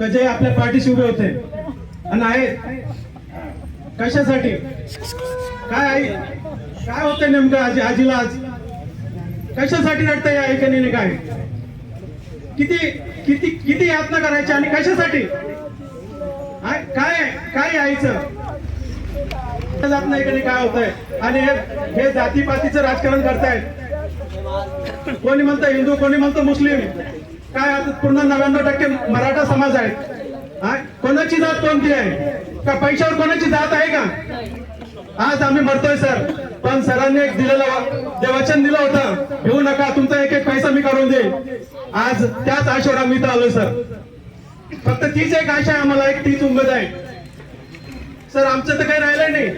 तर जे आपल्या पाठीशी उभे होते. आणि आहेत. कशासाठी? काय आई? काय होतंय नेमकं आजी आजीला आज? कशासाठी रडतंय या ऐकणीने काय? किती किती किती यातना करायची आणि कशासाठी? काय काय यायचं जात नाही कधी काय होतंय? आणि हे हे जातीपातीचं राजकारण करतायत. कोणी म्हणतं हिंदू कोणी म्हणतं मुस्लिम? काय आता पूर्ण नव्याण्णव टक्के मराठा समाज आहे? कोणाची जात कोणती आहे? का पैशावर कोणाची जात आहे का? आज आम्ही मरतोय सर. पण सरांनी एक दिलेलं वा- वचन दिलं होतं घेऊ नका तुमचा एक एक पैसा मी काढून देईल आज त्याच आशेवर आम्ही इथं आलोय सर. फक्त तीच एक आशा आहे आम्हाला एक तीच उमेद आहे. सर आमचं तर काही राहिलं नाही.